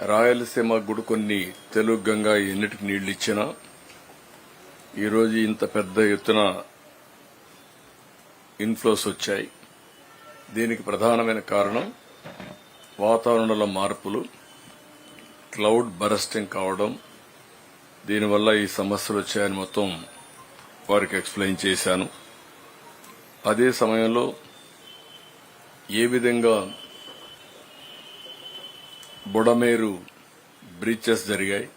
రాయలసీమ గుడి కొన్ని తెలుగు గంగా ఎన్నిటికి నీళ్ళు ఇచ్చినా ఈరోజు ఇంత పెద్ద ఎత్తున ఇన్ఫ్లోస్ వచ్చాయి. దీనికి ప్రధానమైన కారణం వాతావరణంలో మార్పులు క్లౌడ్ బరస్టింగ్ కావడం. దీనివల్ల ఈ సమస్యలు వచ్చాయని మొత్తం వారికి ఎక్స్ప్లెయిన్ చేశాను. అదే సమయంలో ఏ విధంగా బుడమేరు బ్రీచెస్ జరిగాయి.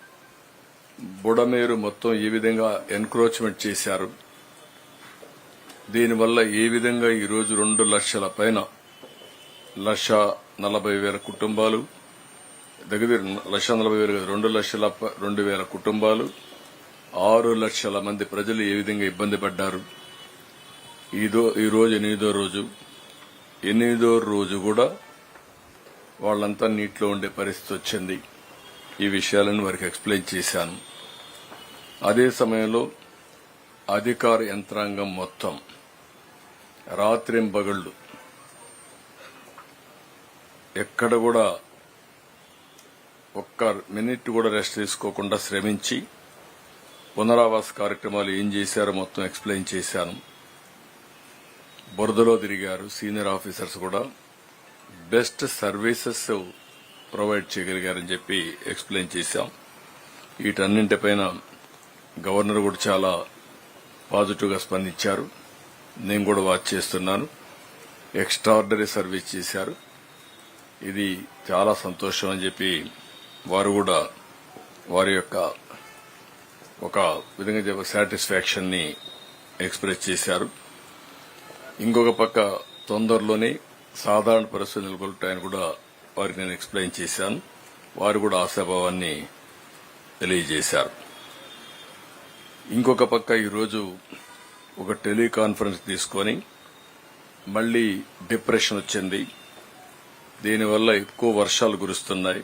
బుడమేరు మొత్తం ఏ విధంగా ఎన్క్రోచ్మెంట్ చేశారు? దీనివల్ల ఏ విధంగా ఈరోజు రెండు లక్షల పైన లక్ష నలభై వేల కుటుంబాలు దగ్గర లక్ష నలభై వేల రెండు లక్షల రెండు వేల కుటుంబాలు ఆరు లక్షల మంది ప్రజలు ఏ విధంగా ఇబ్బంది పడ్డారు? ఈదో ఈ రోజు ఎనిమిదో రోజు. ఎనిమిదో రోజు కూడా వాళ్ళంతా నీటిలో ఉండే పరిస్థితి వచ్చింది. ఈ విషయాలను వారికి ఎక్స్ప్లెయిన్ చేశాను. అదే సమయంలో అధికార యంత్రాంగం మొత్తం రాత్రింబగళ్ళు ఎక్కడ కూడా ఒక్క మినిట్ కూడా రెస్ట్ తీసుకోకుండా శ్రమించి పునరావాస కార్యక్రమాలు ఏం చేశారో మొత్తం ఎక్స్ప్లెయిన్ చేశాను. బురదలో తిరిగారు సీనియర్ ఆఫీసర్స్ కూడా. బెస్ట్ సర్వీసెస్ ప్రొవైడ్ చేయగలిగారని చెప్పి ఎక్స్ప్లెయిన్ చేశాం. వీటన్నింటిపైన గవర్నర్ కూడా చాలా పాజిటివ్గా స్పందించారు. నేను కూడా వాచ్ చేస్తున్నాను. ఎక్స్ట్రాడినరీ సర్వీస్ చేశారు. ఇది చాలా సంతోషం అని చెప్పి వారు కూడా వారి యొక్క ఒక విధంగా చెప్ప సాటిస్ఫాక్షన్ని ఎక్స్ప్రెస్ చేశారు. ఇంకొక పక్క తొందరలోనే సాధారణ పరిస్థితులు నెలకొల్టాయని కూడా వారికి నేను ఎక్స్ప్లెయిన్ చేశాను. వారు కూడా ఆశాభావాన్ని తెలియజేశారు. ఇంకొక పక్క ఈరోజు ఒక టెలికాన్ఫరెన్స్ తీసుకొని మళ్ళీ డిప్రెషన్ వచ్చింది. దీనివల్ల ఎక్కువ వర్షాలు కురుస్తున్నాయి.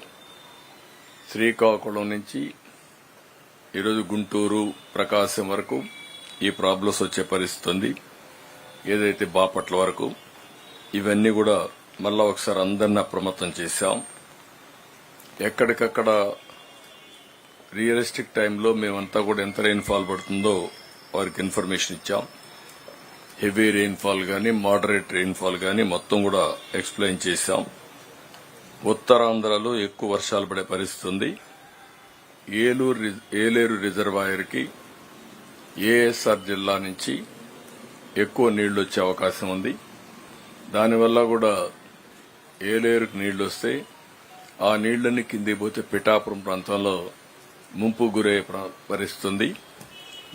శ్రీకాకుళం నుంచి ఈరోజు గుంటూరు ప్రకాశం వరకు ఈ ప్రాబ్లమ్స్ వచ్చే పరిస్థితి ఉంది. ఏదైతే బాపట్ల వరకు ఇవన్నీ కూడా మళ్ళా ఒకసారి అందరిని అప్రమత్తం చేశాం. ఎక్కడికక్కడ రియలిస్టిక్ టైంలో మేమంతా కూడా ఎంత రెయిన్ఫాల్ పడుతుందో వారికి ఇన్ఫర్మేషన్ ఇచ్చాం. హెవీ రెయిన్ఫాల్ గాని మోడరేట్ రెయిన్ఫాల్ గాని మొత్తం కూడా ఎక్స్ప్లెయిన్ చేశాం. ఉత్తరాంధ్రలో ఎక్కువ వర్షాలు పడే పరిస్థితి ఉంది. ఏలూరు ఏలేరు రిజర్వాయర్కి ఏఎస్ఆర్ జిల్లా నుంచి ఎక్కువ నీళ్ళు వచ్చే అవకాశం ఉంది. దానివల్ల కూడా ఏలేరుకు నీళ్ళు వస్తాయి ఆ నీళ్ళన్నీ కింది పోతే పిఠాపురం ప్రాంతంలో ముంపు గురయ్యే పరిస్థితుంది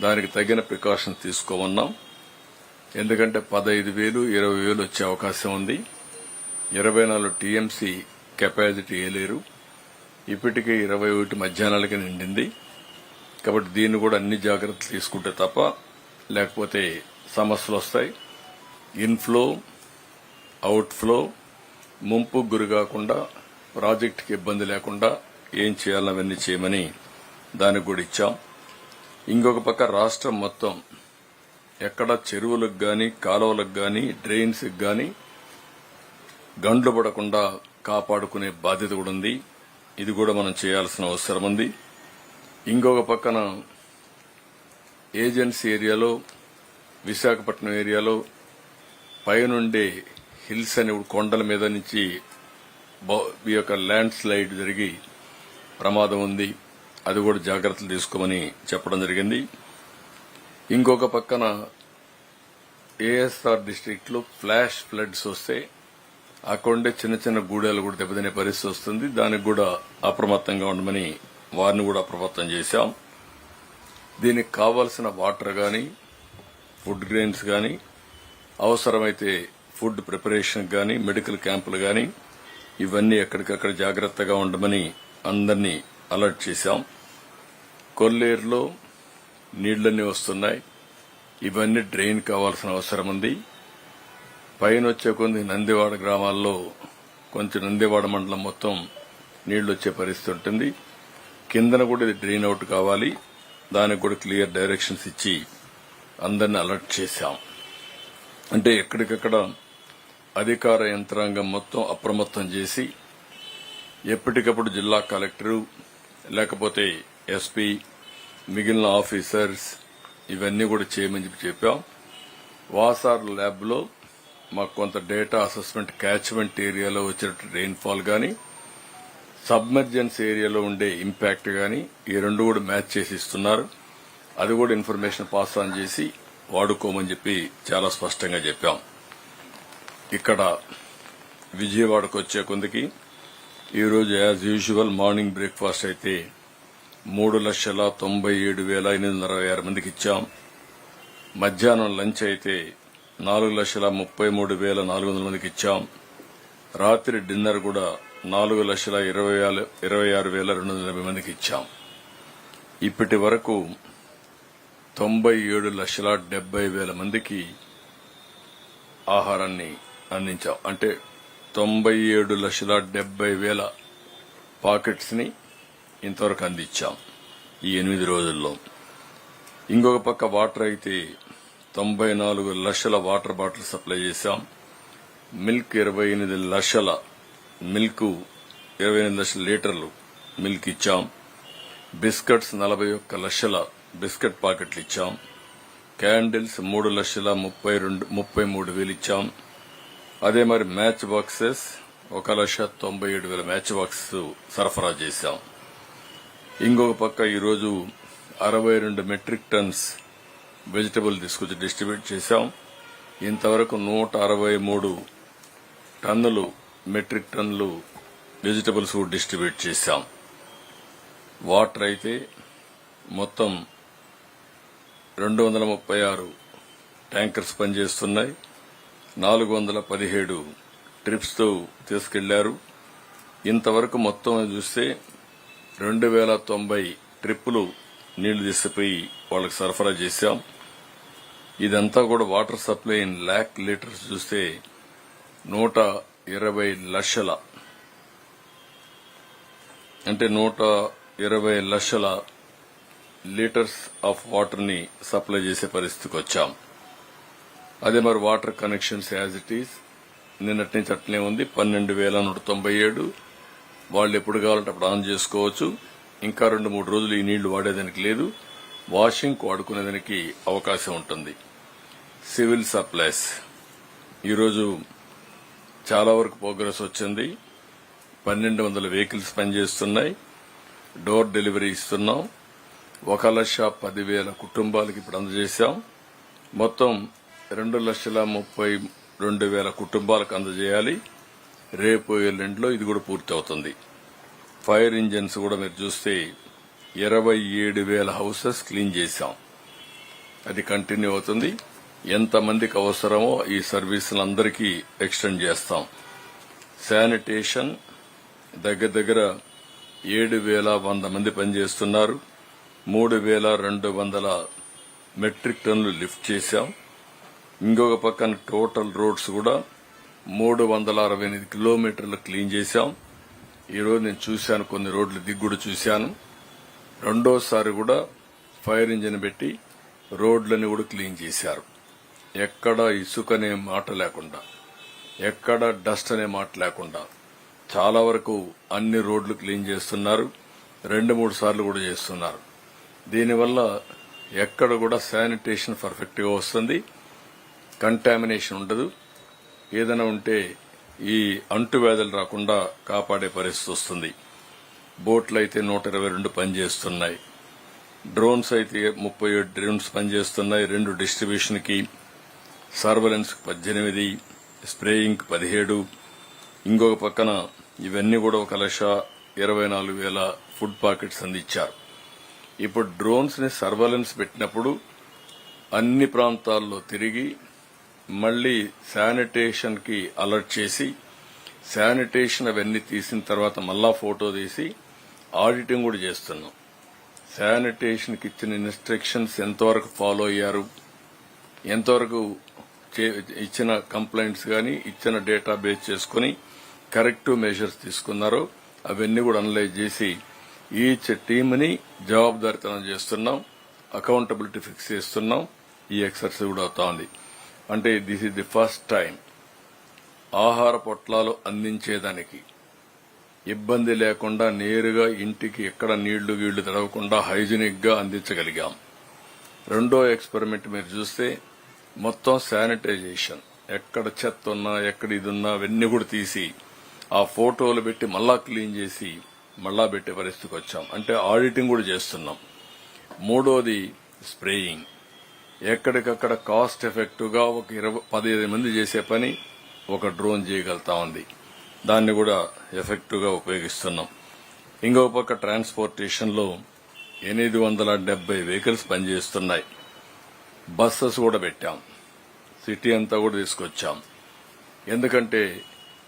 దానికి తగిన ప్రికాషన్స్ తీసుకోమన్నాం. ఎందుకంటే పదహైదు వేలు ఇరవై వేలు వచ్చే అవకాశం ఉంది. ఇరవై నాలుగు టీఎంసీ కెపాసిటీ వేయలేరు ఇప్పటికే ఇరవై ఒకటి మధ్యాహ్నాలకి నిండింది. కాబట్టి దీన్ని కూడా అన్ని జాగ్రత్తలు తీసుకుంటే తప్ప లేకపోతే సమస్యలు వస్తాయి. ఇన్ఫ్లో అవుట్ఫ్లో ముంపు గురి కాకుండా ప్రాజెక్టుకి ఇబ్బంది లేకుండా ఏం చేయాలో అవన్నీ చేయమని దానికి కూడా ఇచ్చాం. ఇంకొక పక్క రాష్ట్రం మొత్తం ఎక్కడ చెరువులకు గాని కాలువలకు గాని డ్రైన్స్కి గాని గండ్లు పడకుండా కాపాడుకునే బాధ్యత కూడా ఉంది. ఇది కూడా మనం చేయాల్సిన అవసరం ఉంది. ఇంకొక పక్కన ఏజెన్సీ ఏరియాలో విశాఖపట్నం ఏరియాలో పైనుండే హిల్స్ అని కొండల మీద నుంచి ఈ యొక్క ల్యాండ్ స్లైడ్ జరిగి ప్రమాదం ఉంది. అది కూడా జాగ్రత్తలు తీసుకోమని చెప్పడం జరిగింది. ఇంకొక పక్కన ఏఎస్ఆర్ డిస్టిక్లో ఫ్లాష్ ఫ్లడ్స్ వస్తే అక్కడుండే చిన్న చిన్న గూడాలు కూడా దెబ్బతినే పరిస్థితి వస్తుంది. దానికి కూడా అప్రమత్తంగా ఉండమని వారిని కూడా అప్రమత్తం చేశాం. దీనికి కావాల్సిన వాటర్ గాని ఫుడ్ గ్రెయిన్స్ గాని అవసరమైతే ఫుడ్ ప్రిపరేషన్ కానీ మెడికల్ క్యాంపులు కానీ ఇవన్నీ ఎక్కడికక్కడ జాగ్రత్తగా ఉండమని అందరినీ అలర్ట్ చేశాం. కొల్లేరులో నీళ్ళన్నీ వస్తున్నాయి. ఇవన్నీ డ్రైన్ కావాల్సిన అవసరం ఉంది. పైన వచ్చే కొన్ని నందివాడ గ్రామాల్లో కొంచెం నందివాడ మండలం మొత్తం నీళ్ళు వచ్చే పరిస్థితి ఉంటుంది. కిందన కూడా ఇది డ్రైన్ అవుట్ కావాలి. దానికి కూడా క్లియర్ డైరెక్షన్స్ ఇచ్చి అందరిని అలర్ట్ చేశాం. అంటే ఎక్కడికక్కడ అధికార యంత్రాంగం మొత్తం అప్రమత్తం చేసి ఎప్పటికప్పుడు జిల్లా కలెక్టరు లేకపోతే ఎస్పీ మిగిలిన ఆఫీసర్స్ ఇవన్నీ కూడా చేయమని చెప్పి చెప్పాం. వాసార్ ల్యాబ్లో మాకు కొంత డేటా అసెస్మెంట్ క్యాచ్మెంట్ ఏరియాలో వచ్చినట్టు రెయిన్ఫాల్ కానీ సబ్మర్జెన్స్ ఏరియాలో ఉండే ఇంపాక్ట్ కానీ ఈ రెండు కూడా మ్యాచ్ చేసి ఇస్తున్నారు. అది కూడా ఇన్ఫర్మేషన్ పాస్ ఆన్ చేసి వాడుకోమని చెప్పి చాలా స్పష్టంగా చెప్పాం. ఇక్కడ విజయవాడకు వచ్చే కొందికి ఈరోజు యాజ్ యూజువల్ మార్నింగ్ బ్రేక్ఫాస్ట్ అయితే మూడు లక్షల తొంభై ఏడు వేల ఎనిమిది వందల అరవై ఆరు మందికి ఇచ్చాం. మధ్యాహ్నం లంచ్ అయితే నాలుగు లక్షల ముప్పై మూడు వేల నాలుగు వందల మందికి ఇచ్చాం. రాత్రి డిన్నర్ కూడా నాలుగు లక్షల ఇరవై ఇరవై ఆరు వేల రెండు వందల ఎనభై మందికి ఇచ్చాం. ఇప్పటి వరకు తొంభై ఏడు లక్షల డెబ్బై వేల మందికి ఆహారాన్ని అందించాం. అంటే తొంభై ఏడు లక్షల డెబ్బై వేల పాకెట్స్ని ఇంతవరకు అందించాం ఈ ఎనిమిది రోజుల్లో. ఇంకొక పక్క వాటర్ అయితే తొంభై నాలుగు లక్షల వాటర్ బాటిల్ సప్లై చేశాం. మిల్క్ ఇరవై ఎనిమిది లక్షల మిల్క్ ఇరవై ఎనిమిది లక్షల లీటర్లు మిల్క్ ఇచ్చాం. బిస్కెట్స్ నలభై ఒక్క లక్షల బిస్కెట్ పాకెట్లు ఇచ్చాం. క్యాండిల్స్ మూడు లక్షల ముప్పై రెండు ముప్పై మూడు వేలు ఇచ్చాం. అదే మరి మ్యాచ్ బాక్సెస్ ఒక లక్ష తొంభై ఏడు వేల మ్యాచ్ బాక్స్ సరఫరా చేశాం. ఇంకొక పక్క ఈరోజు అరవై రెండు మెట్రిక్ టన్స్ వెజిటబుల్ తీసుకొచ్చి డిస్ట్రిబ్యూట్ చేశాం. ఇంతవరకు నూట అరవై మూడు టన్నులు మెట్రిక్ టన్నులు వెజిటబుల్స్ డిస్ట్రిబ్యూట్ చేశాం. వాటర్ అయితే మొత్తం రెండు వందల ముప్పై ఆరు ట్యాంకర్స్ పనిచేస్తున్నాయి. నాలుగు వందల పదిహేడు ట్రిప్స్తో తీసుకెళ్ళారు. ఇంతవరకు మొత్తం చూస్తే రెండు వేల తొంభై ట్రిప్పులు నీళ్ళు తీసుకుపోయి వాళ్ళకి సరఫరా చేశాం. ఇదంతా కూడా water supply in lakh litres చూస్తే నూట ఇరవై లక్షల. అంటే నూట ఇరవై లక్షల లీటర్స్ ఆఫ్ వాటర్ని సప్లై చేసే పరిస్థితికి వచ్చాం. అదే మరి water connections as it is నిన్నటి నుంచి అట్లనే ఉంది. పన్నెండు వేల నూట తొంభై ఏడు. వాళ్ళు ఎప్పుడు కావాలంటే అప్పుడు ఆన్ చేసుకోవచ్చు. ఇంకా రెండు మూడు రోజులు ఈ నీళ్ళు వాడేదానికి లేదు. వాషింగ్ వాడుకునేదానికి అవకాశం ఉంటుంది. Civil supplies. ఈరోజు చాలా వరకు ప్రోగ్రెస్ వచ్చింది. పన్నెండు వందల వెహికల్స్ పనిచేస్తున్నాయి. డోర్ డెలివరీ ఇస్తున్నాం. ఒక లక్ష పదివేల కుటుంబాలకి ఇప్పుడు అందజేశాం. మొత్తం రెండు లక్షల ముప్పై రెండు వేల కుటుంబాలకు అందజేయాలి. రేపు ఎల్లుండిలో ఇది కూడా పూర్తి అవుతుంది ఫైర్ ఇంజిన్స్ కూడా మీరు చూస్తే ఇరవై ఏడు వేల హౌసెస్ క్లీన్ చేశాం. అది కంటిన్యూ అవుతుంది. ఎంతమందికి అవసరమో ఈ సర్వీసులందరికీ ఎక్స్టెండ్ చేస్తాం. శానిటేషన్ దగ్గర దగ్గర ఏడు వేల వంద మంది పనిచేస్తున్నారు. మూడు వేల రెండు వందల మెట్రిక్ టన్నులు లిఫ్ట్ చేశాం. ఇంకొక పక్కన టోటల్ రోడ్స్ కూడా మూడు వందల అరవై ఎనిమిది కిలోమీటర్లు క్లీన్ చేశాం. ఈరోజు నేను చూశాను కొన్ని రోడ్లు దిగ్గుడు చూశాను. రెండోసారి కూడా ఫైర్ ఇంజిన్ పెట్టి రోడ్లని కూడా క్లీన్ చేశారు. ఎక్కడ ఇసుక అనే మాట లేకుండా ఎక్కడ డస్ట్ అనే మాట లేకుండా చాలా వరకు అన్ని రోడ్లు క్లీన్ చేస్తున్నారు. రెండు మూడు సార్లు కూడా చేస్తున్నారు. దీనివల్ల ఎక్కడ కూడా శానిటేషన్ పర్ఫెక్ట్గా వస్తుంది. కంటామినేషన్ ఉండదు. ఏదైనా ఉంటే ఈ అంటువ్యాధులు రాకుండా కాపాడే పరిస్థితి వస్తుంది. బోట్లు అయితే నూట ఇరవై రెండు పనిచేస్తున్నాయి. డ్రోన్స్ అయితే ముప్పై ఏడు డ్రోన్స్ పనిచేస్తున్నాయి. రెండు డిస్ట్రిబ్యూషన్కి సర్వలెన్స్కి పద్దెనిమిది స్ప్రేయింగ్ పదిహేడు. ఇంకొక పక్కన ఇవన్నీ కూడా ఒక లక్ష ఇరవై నాలుగు వేల ఫుడ్ పాకెట్స్ అందించారు. ఇప్పుడు డ్రోన్స్ని సర్వలెన్స్ పెట్టినప్పుడు అన్ని ప్రాంతాల్లో తిరిగి మళ్ళీ శానిటేషన్కి అలర్ట్ చేసి శానిటేషన్ అవన్నీ తీసిన తర్వాత మళ్ళా ఫోటో తీసి ఆడిటింగ్ కూడా చేస్తున్నాం. శానిటేషన్కి ఇచ్చిన ఇన్స్ట్రక్షన్స్ ఎంతవరకు ఫాలో అయ్యారు ఎంతవరకు చే- ఇచ్చిన కంప్లైంట్స్ కానీ ఇచ్చిన డేటా బేస్ చేసుకుని కరెక్టివ్ మెజర్స్ తీసుకున్నారో అవన్నీ కూడా అనలైజ్ చేసి ఈచ్ టీమ్ని జవాబుదారితనం చేస్తున్నాం అకౌంటబిలిటీ ఫిక్స్ చేస్తున్నాం ఈ ఎక్సర్సైజ్ కూడా అవుతా ఉంది. అంటే this is the first time ఆహార పొట్లాలు అందించేదానికి. ఇబ్బంది లేకుండా నేరుగా ఇంటికి ఎక్కడ నీళ్ళు గీళ్ళు తడవకుండా హైజీనిక్గా అందించగలిగాం. రెండో ఎక్స్పెరిమెంట్ మీరు చూస్తే మొత్తం శానిటైజేషన్. ఎక్కడ చెత్త ఉన్నా ఎక్కడ ఇది ఉన్నా అవన్నీ కూడా తీసి ఆ ఫోటోలు పెట్టి మళ్ళా క్లీన్ చేసి మళ్ళా పెట్టే పరిస్థితికి వచ్చాం. అంటే ఆడిటింగ్ కూడా చేస్తున్నాం. మూడోది స్ప్రేయింగ్. ఎక్కడికక్కడ కాస్ట్ ఎఫెక్టివ్గా ఒక ఇరవై పదిహేను మంది చేసే పని ఒక డ్రోన్ చేయగలుగుతా ఉంది. దాన్ని కూడా ఎఫెక్టివ్గా ఉపయోగిస్తున్నాం. ఇంకో పక్క ట్రాన్స్పోర్టేషన్లో ఎనిమిది వందల డెబ్బై వెహికల్స్ పనిచేస్తున్నాయి. బస్సెస్ కూడా పెట్టాం. సిటీ అంతా కూడా తీసుకొచ్చాం. ఎందుకంటే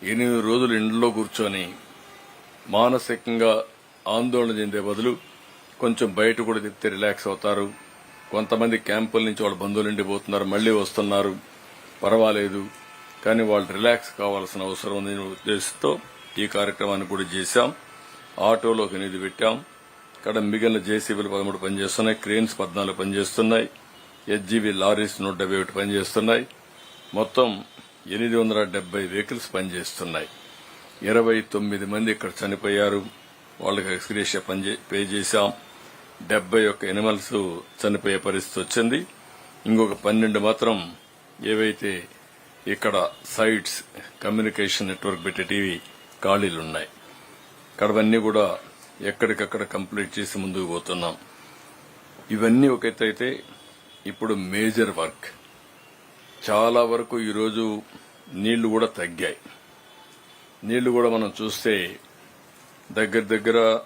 ఎనిమిది రోజులు ఇంట్లో కూర్చొని మానసికంగా ఆందోళన చెందే బదులు కొంచెం బయట కూడా తిప్పితే రిలాక్స్ అవుతారు. కొంతమంది క్యాంపుల నుంచి వాళ్ళ బంధువులు ఇంటికి పోతున్నారు మళ్ళీ వస్తున్నారు. పర్వాలేదు. కానీ వాళ్ళు రిలాక్స్ కావాల్సిన అవసరం ఉంది ఉద్దేశంతో ఈ కార్యక్రమాన్ని కూడా చేశాం. ఆటోలో ఒక నిధి పెట్టాం. ఇక్కడ మిగిలిన జేసీబీలు పదమూడు పనిచేస్తున్నాయి క్రేన్స్ పద్నాలుగు పనిచేస్తున్నాయి హెచ్జీబీ లారీస్ నూట డెబ్బై ఒకటి పనిచేస్తున్నాయి. మొత్తం ఎనిమిది వందల డెబ్బై వెహికల్స్ పనిచేస్తున్నాయి. ఇరవై తొమ్మిది మంది ఇక్కడ చనిపోయారు. వాళ్ళకి ఎక్స్గ్రేషియా పే చేశాం. డెబ్బై ఒక్క ఎనిమల్స్ చనిపోయే పరిస్థితి వచ్చింది. ఇంకొక పన్నెండు మాత్రం ఏవైతే ఇక్కడ సైట్స్ కమ్యూనికేషన్ నెట్వర్క్ పెట్టేటివి ఖాళీలున్నాయి ఇక్కడవన్నీ కూడా ఎక్కడికక్కడ కంప్లీట్ చేసి ముందుకు పోతున్నాం. ఇవన్నీ ఒక అయితే ఇప్పుడు మేజర్ వర్క్. చాలా వరకు ఈరోజు నీళ్ళు కూడా తగ్గాయి. నీళ్ళు కూడా మనం చూస్తే దగ్గర దగ్గర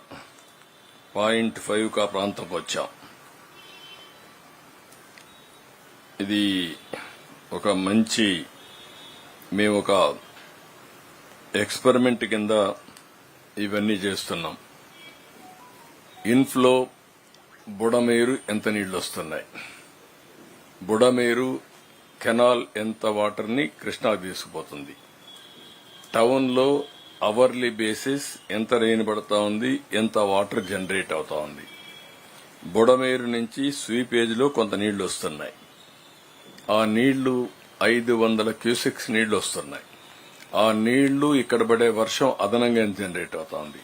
పాయింట్ ఫైవ్ కా ప్రాంతంకి వచ్చాం. ఇది ఒక మంచి మేము ఒక ఎక్స్పెరిమెంట్ కింద ఇవన్నీ చేస్తున్నాం. ఇన్ఫ్లో బుడమేరు ఎంత నీళ్ళు వస్తున్నాయి బుడమేరు కెనాల్ ఎంత వాటర్ని కృష్ణా తీసుకుపోతుంది? టౌన్లో అవర్లీ బేసిస్ ఎంత రెయిన్ పడతా ఉంది ఎంత వాటర్ జనరేట్ అవుతా ఉంది. బుడమేరు నుంచి స్వీపేజ్లో కొంత నీళ్ళు వస్తున్నాయి. ఆ నీళ్ళు ఐదు వందల క్యూసెక్స్ నీళ్ళు వస్తున్నాయి. ఆ నీళ్ళు ఇక్కడ పడే వర్షం అదనంగా జనరేట్ అవుతా ఉంది?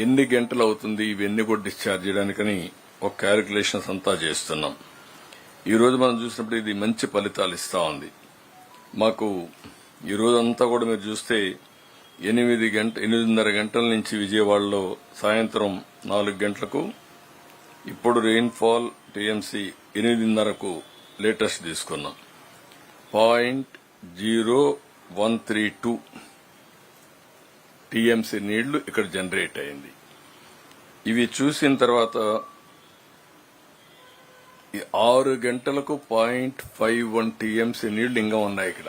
ఎన్ని గంటలు అవుతుంది ఇవన్నీ కూడా డిశ్చార్జ్ చేయడానికని ఒక క్యాలిక్యులేషన్స్ అంతా చేస్తున్నాం. ఈ రోజు మనం చూసినప్పుడు ఇది మంచి ఫలితాలు ఇస్తా ఉంది. మాకు ఈ రోజంతా కూడా మీరు చూస్తే ఎనిమిది గంట ఎనిమిదిన్నర గంటల నుంచి విజయవాడలో సాయంత్రం నాలుగు గంటలకు ఇప్పుడు రెయిన్ఫాల్ టీఎంసీ ఎనిమిదిన్నరకు లేటెస్ట్ తీసుకున్నాం. Point zero one three two TMC నీళ్ళు ఇక్కడ జనరేట్ అయింది. ఇవి చూసిన తర్వాత ఆరు గంటలకు పాయింట్ ఫైవ్ వన్ టీఎంసీ నీళ్ళు ఇంకా ఉన్నాయి ఇక్కడ.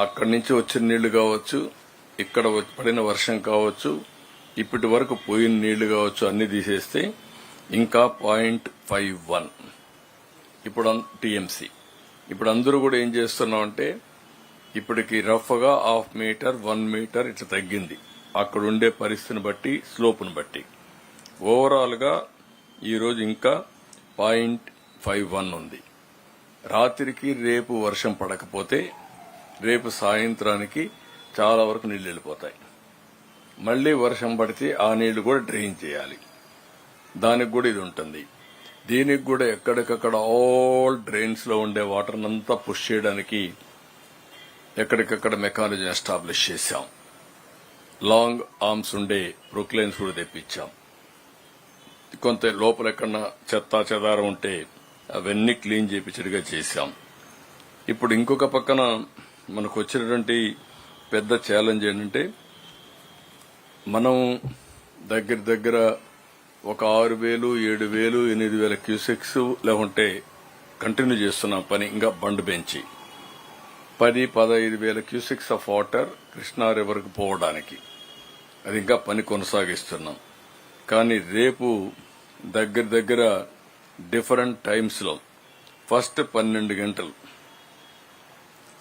అక్కడి నుంచి వచ్చిన నీళ్ళు కావచ్చు ఇక్కడ వచ్చి- పడిన వర్షం కావచ్చు ఇప్పటి వరకు పోయిన నీళ్ళు కావచ్చు అన్ని తీసేస్తే ఇంకా పాయింట్ ఫైవ్ వన్. ఇప్పుడు టీఎంసీ. ఇప్పుడు అందరూ కూడా ఏం చేస్తున్నాం అంటే ఇప్పటికి రఫ్గా హాఫ్ మీటర్ వన్ మీటర్ ఇట్లా తగ్గింది. అక్కడ ఉండే పరిస్థితిని బట్టి స్లోప్ను బట్టి. ఓవరాల్గా ఈరోజు ఇంకా పాయింట్ ఫైవ్ వన్ ఉంది. రాత్రికి రేపు వర్షం పడకపోతే రేపు సాయంత్రానికి చాలా వరకు నీళ్ళు వెళ్ళిపోతాయి. మళ్ళీ వర్షం పడితే ఆ నీళ్ళు కూడా డ్రైన్ చేయాలి. దానికి కూడా ఇది ఉంటుంది. దీనికి కూడా ఎక్కడికక్కడ ఆల్ డ్రైన్స్లో ఉండే వాటర్ అంతా పుష్ చేయడానికి ఎక్కడికక్కడ మెకానిజం ఎస్టాబ్లిష్ చేశాం. లాంగ్ ఆర్మ్స్ ఉండే ప్రొక్లైన్స్ కూడా తెప్పించాం. కొంత లోపల ఎక్కడన్నా చెత్త చెదారం ఉంటే అవన్నీ క్లీన్ చేపించడిగా చేశాం. ఇప్పుడు ఇంకొక పక్కన మనకు వచ్చినటువంటి పెద్ద ఛాలెంజ్ ఏంటంటే మనం దగ్గర దగ్గర ఒక ఆరు వేలు ఏడు వేలు ఎనిమిది వేల క్యూసెక్స్ లేకుంటే కంటిన్యూ చేస్తున్నాం పని ఇంకా బండ్ పెంచి పది పదహైదు వేల క్యూసెక్స్ ఆఫ్ వాటర్ కృష్ణా రివర్కి పోవడానికి. అది ఇంకా పని కొనసాగిస్తున్నాం. కానీ రేపు దగ్గర దగ్గర డిఫరెంట్ టైమ్స్లో ఫస్ట్ పన్నెండు గంటలు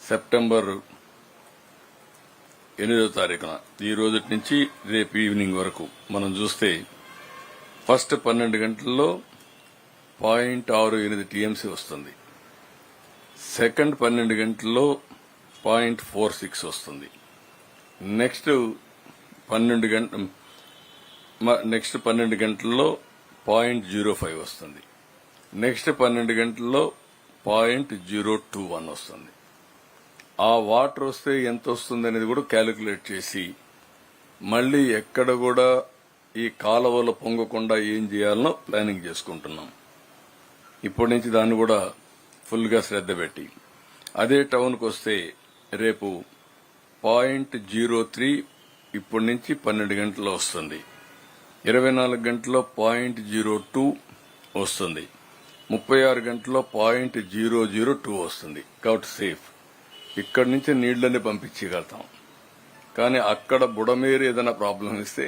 సెప్టెంబర్ ఎనిమిదో తారీఖున ఈ రోజు నుంచి రేపు ఈవినింగ్ వరకు మనం చూస్తే ఫస్ట్ పన్నెండు గంటల్లో పాయింట్ ఆరు ఎనిమిది టీఎంసీ వస్తుంది. సెకండ్ పన్నెండు గంటల్లో పాయింట్ ఫోర్ సిక్స్ వస్తుంది. నెక్స్ట్ పన్నెండు గంట మ- నెక్స్ట్ పన్నెండు గంటల్లో పాయింట్ జీరో ఫైవ్ వస్తుంది. నెక్స్ట్ పన్నెండు గంటల్లో పాయింట్ జీరో టూ వన్ వస్తుంది. ఆ వాటర్ వస్తే ఎంత వస్తుంది అనేది కూడా క్యాలిక్యులేట్ చేసి మళ్ళీ ఎక్కడ కూడా ఈ కాలువలు పొంగకుండా ఏం చేయాలనో ప్లానింగ్ చేసుకుంటున్నాం. ఇప్పటి నుంచి దాన్ని కూడా ఫుల్గా శ్రద్ధ పెట్టి. అదే టౌన్కి వస్తే రేపు పాయింట్ జీరో త్రీ ఇప్పటి నుంచి పన్నెండు గంటల్లో వస్తుంది. ఇరవై నాలుగు గంటల్లో పాయింట్ జీరో టూ వస్తుంది. ముప్పై ఆరు గంటల్లో పాయింట్ జీరో జీరో టూ వస్తుంది. కాబట్టి సేఫ్. ఇక్కడి నుంచి నీళ్ళని పంపించగలుగుతాం. కానీ అక్కడ బుడమేరు ఏదైనా ప్రాబ్లం ఇస్తే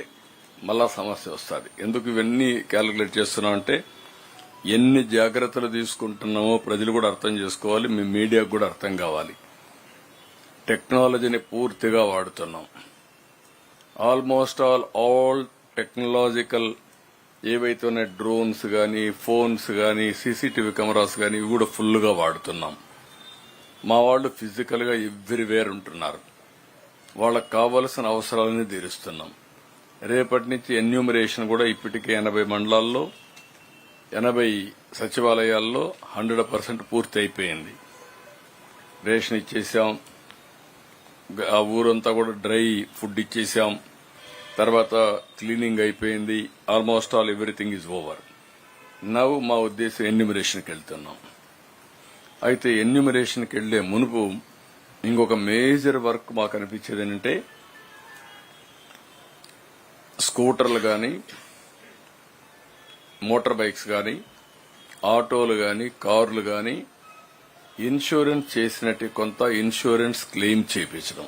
మళ్ళా సమస్య వస్తుంది. ఎందుకు ఇవన్నీ క్యాలిక్యులేట్ చేస్తున్నాం అంటే ఎన్ని జాగ్రత్తలు తీసుకుంటున్నామో ప్రజలు కూడా అర్థం చేసుకోవాలి మీ మీడియాకు కూడా అర్థం కావాలి. టెక్నాలజీని పూర్తిగా వాడుతున్నాం. ఆల్మోస్ట్ ఆల్ ఆల్ టెక్నాలజికల్ ఏవైతే ఉన్నాయి డ్రోన్స్ కానీ ఫోన్స్ కానీ సీసీటీవీ కెమెరాస్ కానీ ఇవి కూడా ఫుల్గా వాడుతున్నాం. మా వాళ్ళు ఫిజికల్గా ఎవ్రీవేర్ ఉంటున్నారు. వాళ్ళకు కావలసిన అవసరాలని తీరుస్తున్నాం. రేపటి నుంచి ఎన్యూమరేషన్ కూడా ఇప్పటికే ఎనభై మండలాల్లో ఎనభై సచివాలయాల్లో హండ్రెడ్ పర్సెంట్ పూర్తి అయిపోయింది రేషన్ ఇచ్చేసాం. ఆ ఊరంతా కూడా డ్రై ఫుడ్ ఇచ్చేసాం. తర్వాత క్లీనింగ్ అయిపోయింది. Almost all everything is over నవ్వు మా ఉద్దేశం ఎన్యూమరేషన్కి వెళ్తున్నాం. అయితే ఎన్యూమరేషన్కి వెళ్ళే మునుపు ఇంకొక మేజర్ వర్క్ మాకు అనిపించేది ఏంటంటే స్కూటర్లు కానీ మోటార్ బైక్స్ కానీ ఆటోలు కానీ కార్లు కానీ ఇన్సూరెన్స్ చేసినట్టు కొంత ఇన్సూరెన్స్ క్లెయిమ్ చేయించడం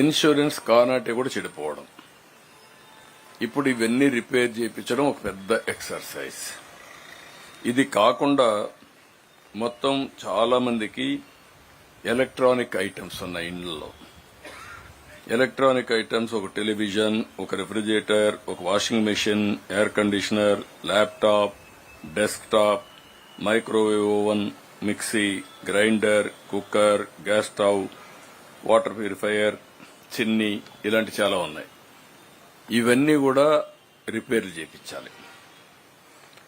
ఇన్సూరెన్స్ కానాటి కూడా చెడిపోవడం. ఇప్పుడు ఇవన్నీ రిపేర్ చేయించడం ఒక పెద్ద ఎక్సర్సైజ్ ఇది కాకుండా మొత్తం చాలా మందికి ఎలక్ట్రానిక్ ఐటమ్స్ ఉన్నాయి ఇండ్లలో. ఎలక్ట్రానిక్ ఐటమ్స్ ఒక టెలివిజన్ ఒక రెఫ్రిజిరేటర్ ఒక washing machine air conditioner laptop desktop microwave oven mixie grinder cooker gas stove water purifier చిన్ని ఇలాంటి చాలా ఉన్నాయి. ఇవన్నీ కూడా రిపేర్లు చేయించాలి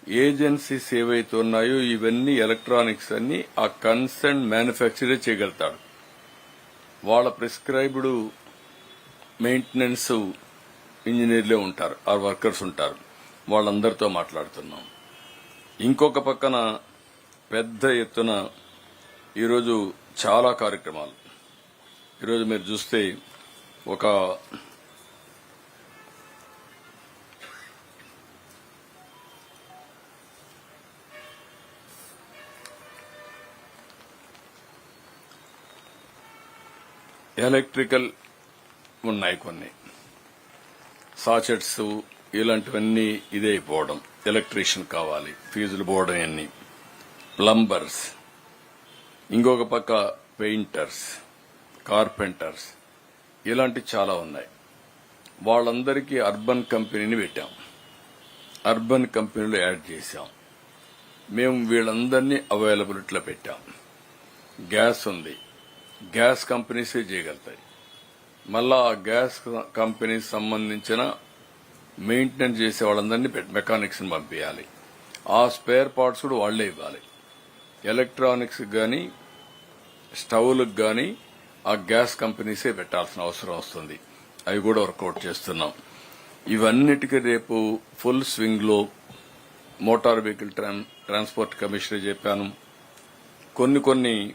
ఏజెన్సీస్ ఏవైతే ఉన్నాయో ఇవన్నీ ఎలక్ట్రానిక్స్ అన్ని ఆ కన్సర్న్ మ్యానుఫ్యాక్చరే చేయగలుగుతాడు. వాళ్ళ ప్రిస్క్రైబ్డ్ మెయింటెనెన్స్ ఇంజనీర్లే ఉంటారు ఆ వర్కర్స్ ఉంటారు. వాళ్ళందరితో మాట్లాడుతున్నాం. ఇంకొక పక్కన పెద్ద ఎత్తున ఈరోజు చాలా కార్యక్రమాలు. ఈరోజు మీరు చూస్తే ఒక ఎలక్ట్రికల్ ఉన్నాయి కొన్ని. సాచెట్స్ ఇలాంటివన్నీ ఇదే అయిపోవడం ఎలక్ట్రీషియన్ కావాలి. ఫీజులు పోవడం అన్ని ప్లంబర్స్. ఇంకొక పక్క పెయింటర్స్ కార్పెంటర్స్. ఇలాంటి చాలా ఉన్నాయి. వాళ్ళందరికీ అర్బన్ కంపెనీని పెట్టాం. అర్బన్ కంపెనీలో యాడ్ చేశాం. మేము వీళ్ళందరినీ అవైలబిలిటీలో పెట్టాం. గ్యాస్ ఉంది. గ్యాస్ కంపెనీసే చేయగలుగుతాయి. మళ్ళా ఆ గ్యాస్ కంపెనీ సంబంధించిన మెయింటెనెన్స్ చేసే వాళ్ళందరినీ మెకానిక్స్ని పంపించాలి ఆ స్పేర్ పార్ట్స్ కూడా వాళ్ళే ఇవ్వాలి. ఎలక్ట్రానిక్స్ కానీ స్టవ్లకు కానీ ఆ గ్యాస్ కంపెనీసే పెట్టాల్సిన అవసరం వస్తుంది. అవి కూడా వర్కౌట్ చేస్తున్నాం. ఇవన్నిటికీ రేపు ఫుల్ స్వింగ్లో మోటార్ వెహికల్ ట్రాన్స్పోర్ట్ కమిషనర్ చెప్పాను. కొన్ని కొన్ని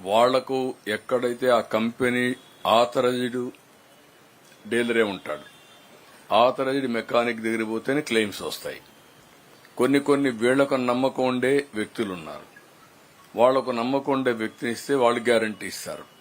వాళ్ళకు ఎక్కడైతే ఆ కంపెనీ ఆథరైజ్డ్ డీలరే ఉంటాడు ఆథరైజ్డ్ మెకానిక్ దగ్గర పోతేనే క్లెయిమ్స్ వస్తాయి. కొన్ని కొన్ని వీళ్ళకు నమ్మకం ఉండే వ్యక్తులు ఉన్నారు. వాళ్ళకు నమ్మకం ఉండే వ్యక్తిని ఇస్తే వాళ్ళు గ్యారంటీ ఇస్తారు.